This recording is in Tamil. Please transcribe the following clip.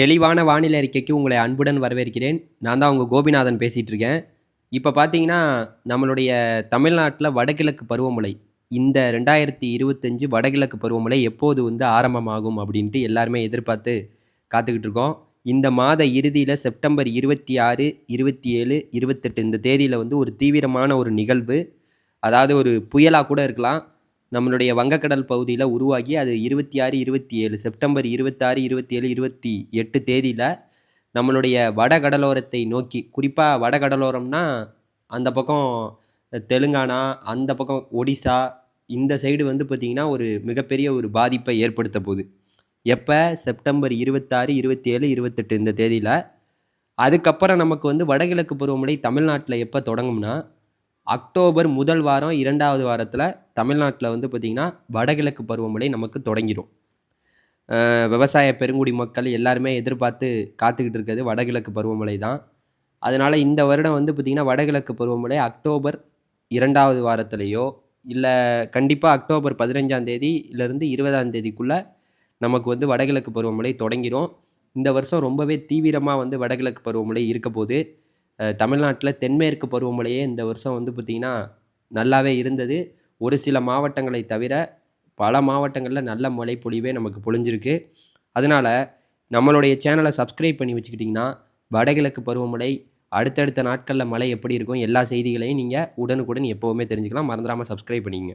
தெளிவான வானிலை அறிக்கைக்கு உங்களை அன்புடன் வரவேற்கிறேன். நான் தான் உங்கள் கோபிநாதன் பேசிகிட்டு இருக்கேன் இப்போ பார்த்தீங்கன்னா நம்மளுடைய தமிழ்நாட்டில் வடகிழக்கு பருவமழை இந்த ரெண்டாயிரத்தி இருபத்தஞ்சு வடகிழக்கு பருவமழை எப்போது வந்து ஆரம்பமாகும் அப்படின்ட்டு எல்லாருமே எதிர்பார்த்து காத்துக்கிட்டு இருக்கோம் இந்த மாத இறுதியில் செப்டம்பர் இருபத்தி ஆறு இருபத்தி ஏழு இருபத்தெட்டு இந்த தேதியில் வந்து ஒரு தீவிரமான ஒரு நிகழ்வு. அதாவது ஒரு புயலாக கூட இருக்கலாம். நம்மளுடைய வங்கக்கடல் பகுதியில் உருவாகி அது இருபத்தி ஆறு இருபத்தி ஏழு செப்டம்பர் இருபத்தாறு இருபத்தி ஏழு இருபத்தி எட்டு தேதியில் நம்மளுடைய வடகடலோரத்தை நோக்கி குறிப்பாக வடகடலோரம்னா அந்த பக்கம் தெலுங்கானா அந்த பக்கம் ஒடிசா இந்த சைடு வந்து பார்த்திங்கன்னா ஒரு மிகப்பெரிய ஒரு பாதிப்பை ஏற்படுத்த போகுது. எப்போ? செப்டம்பர் இருபத்தாறு இருபத்தி ஏழு இருபத்தெட்டு இந்த தேதியில். அதுக்கப்புறம் நமக்கு வந்து வடகிழக்கு பருவமழை தமிழ்நாட்டில் எப்போ தொடங்கும்னா அக்டோபர் முதல் வாரம் இரண்டாவது வாரத்தில் தமிழ்நாட்டில் வந்து பார்த்திங்கன்னா வடகிழக்கு பருவமழை நமக்கு தொடங்கிடும் விவசாய பெருங்குடி மக்கள் எல்லாருமே எதிர்பார்த்து காத்துக்கிட்டு இருக்கிறது வடகிழக்கு பருவமழை தான். அதனால் இந்த வருடம் வந்து பார்த்திங்கன்னா வடகிழக்கு பருவமழை அக்டோபர் இரண்டாவது வாரத்துலேயோ இல்லை கண்டிப்பாக அக்டோபர் பதினஞ்சாம் தேதியிலேருந்து இருபதாம் தேதிக்குள்ளே நமக்கு வந்து வடகிழக்கு பருவமழை தொடங்கிடும் இந்த வருஷம் ரொம்பவே தீவிரமாக வந்து வடகிழக்கு பருவமழை இருக்க போகுது. தமிழ்நாட்டில் தென்மேற்கு பருவமழையே இந்த வருஷம் வந்து பார்த்திங்கன்னா நல்லாவே இருந்தது. ஒரு சில மாவட்டங்களை தவிர பல மாவட்டங்களில் நல்ல மழை பொழிவே நமக்கு பொழிஞ்சிருக்கு. அதனால் நம்மளுடைய சேனலை சப்ஸ்கிரைப் பண்ணி வச்சுக்கிட்டிங்கன்னா வடகிழக்கு பருவமழை அடுத்தடுத்த நாட்களில் மழை எப்படி இருக்கும் எல்லா செய்திகளையும் நீங்கள் உடனுக்குடன் எப்போவுமே தெரிஞ்சுக்கலாம். மறந்துடாமல் சப்ஸ்கிரைப் பண்ணிங்க